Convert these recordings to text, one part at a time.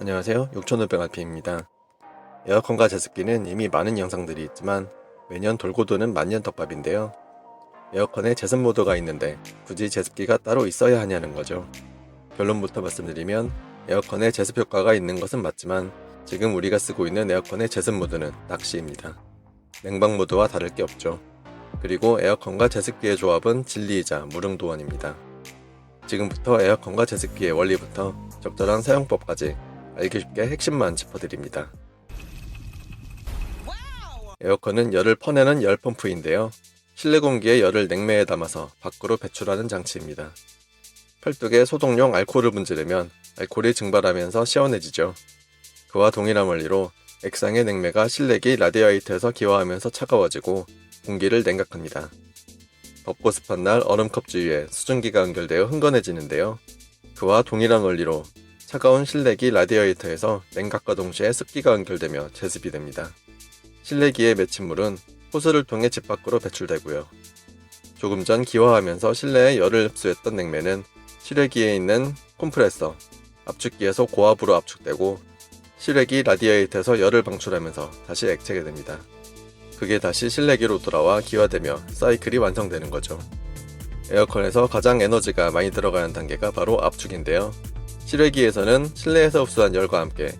안녕하세요. 6500RP입니다. 에어컨과 제습기는 이미 많은 영상들이 있지만 매년 돌고 도는 만년 떡밥인데요. 에어컨에 제습 모드가 있는데 굳이 제습기가 따로 있어야 하냐는 거죠. 결론부터 말씀드리면 에어컨에 제습 효과가 있는 것은 맞지만 지금 우리가 쓰고 있는 에어컨의 제습 모드는 낚시입니다. 냉방 모드와 다를 게 없죠. 그리고 에어컨과 제습기의 조합은 진리이자 무릉도원입니다. 지금부터 에어컨과 제습기의 원리부터 적절한 사용법까지 알기 쉽게 핵심만 짚어드립니다. 에어컨은 열을 퍼내는 열 펌프인데요. 실내 공기의 열을 냉매에 담아서 밖으로 배출하는 장치입니다. 팔뚝에 소독용 알코올을 문지르면 알코올이 증발하면서 시원해지죠. 그와 동일한 원리로 액상의 냉매가 실내기 라디에이터에서 기화하면서 차가워지고 공기를 냉각합니다. 덥고 습한 날 얼음컵 주위에 수증기가 연결되어 흥건해지는데요. 그와 동일한 원리로 차가운 실내기 라디에이터에서 냉각과 동시에 습기가 연결되며 제습이 됩니다. 실내기의 맺힌 물은 호스를 통해 집 밖으로 배출되고요. 조금 전 기화하면서 실내에 열을 흡수했던 냉매는 실외기에 있는 콤프레서, 압축기에서 고압으로 압축되고 실외기 라디에이터에서 열을 방출하면서 다시 액체가 됩니다. 그게 다시 실내기로 돌아와 기화되며 사이클이 완성되는 거죠. 에어컨에서 가장 에너지가 많이 들어가는 단계가 바로 압축인데요. 실외기에서는 실내에서 흡수한 열과 함께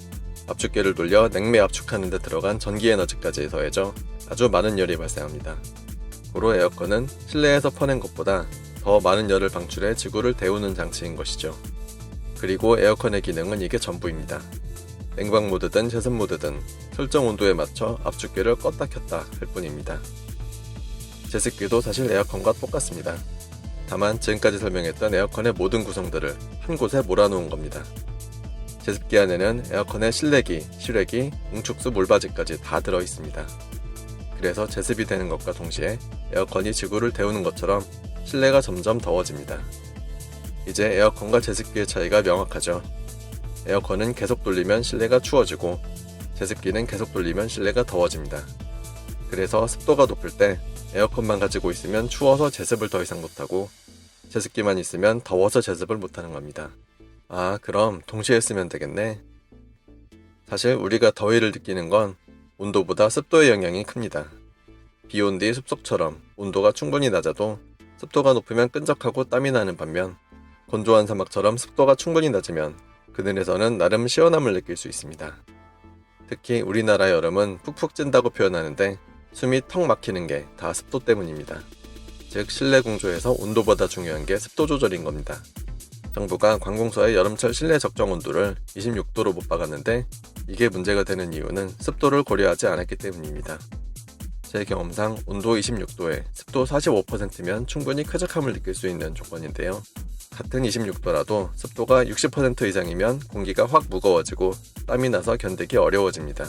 압축기를 돌려 냉매 압축하는 데 들어간 전기 에너지까지 더해져 아주 많은 열이 발생합니다. 고로 에어컨은 실내에서 퍼낸 것보다 더 많은 열을 방출해 지구를 데우는 장치인 것이죠. 그리고 에어컨의 기능은 이게 전부입니다. 냉방 모드든 제습 모드든 설정 온도에 맞춰 압축기를 껐다 켰다 할 뿐입니다. 제습기도 사실 에어컨과 똑같습니다. 다만 지금까지 설명했던 에어컨의 모든 구성들을 한 곳에 몰아놓은 겁니다. 제습기 안에는 에어컨의 실내기, 실외기, 응축수 몰바지까지 다 들어 있습니다. 그래서 제습이 되는 것과 동시에 에어컨이 지구를 데우는 것처럼 실내가 점점 더워집니다. 이제 에어컨과 제습기의 차이가 명확하죠. 에어컨은 계속 돌리면 실내가 추워지고 제습기는 계속 돌리면 실내가 더워집니다. 그래서 습도가 높을 때 에어컨만 가지고 있으면 추워서 제습을 더 이상 못하고 제습기만 있으면 더워서 제습을 못하는 겁니다. 아, 그럼 동시에 쓰면 되겠네. 사실 우리가 더위를 느끼는 건 온도보다 습도의 영향이 큽니다. 비 온 뒤 숲속처럼 온도가 충분히 낮아도 습도가 높으면 끈적하고 땀이 나는 반면 건조한 사막처럼 습도가 충분히 낮으면 그늘에서는 나름 시원함을 느낄 수 있습니다. 특히 우리나라 여름은 푹푹 찐다고 표현하는데 숨이 턱 막히는 게 다 습도 때문입니다. 즉 실내 공조에서 온도보다 중요한 게 습도 조절인 겁니다. 정부가 관공서의 여름철 실내 적정 온도를 26도로 못 박았는데 이게 문제가 되는 이유는 습도를 고려하지 않았기 때문입니다. 제 경험상 온도 26도에 습도 45%면 충분히 쾌적함을 느낄 수 있는 조건인데요. 같은 26도라도 습도가 60% 이상이면 공기가 확 무거워지고 땀이 나서 견디기 어려워집니다.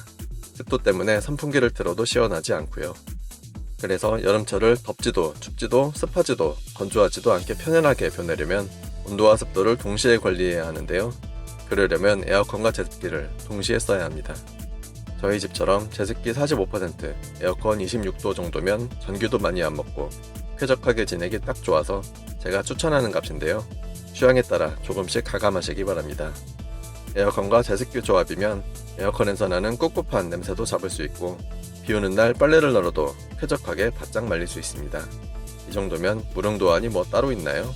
습도 때문에 선풍기를 틀어도 시원하지 않고요. 그래서 여름철을 덥지도 춥지도 습하지도 건조하지도 않게 편안하게 보내려면 온도와 습도를 동시에 관리해야 하는데요. 그러려면 에어컨과 제습기를 동시에 써야 합니다. 저희 집처럼 제습기 45%, 에어컨 26도 정도면 전기도 많이 안 먹고 쾌적하게 지내기 딱 좋아서 제가 추천하는 값인데요. 취향에 따라 조금씩 가감하시기 바랍니다. 에어컨과 제습기 조합이면 에어컨에서 나는 꿉꿉한 냄새도 잡을 수 있고 비 오는 날 빨래를 널어도 쾌적하게 바짝 말릴 수 있습니다. 이 정도면 무릉도안이 뭐 따로 있나요?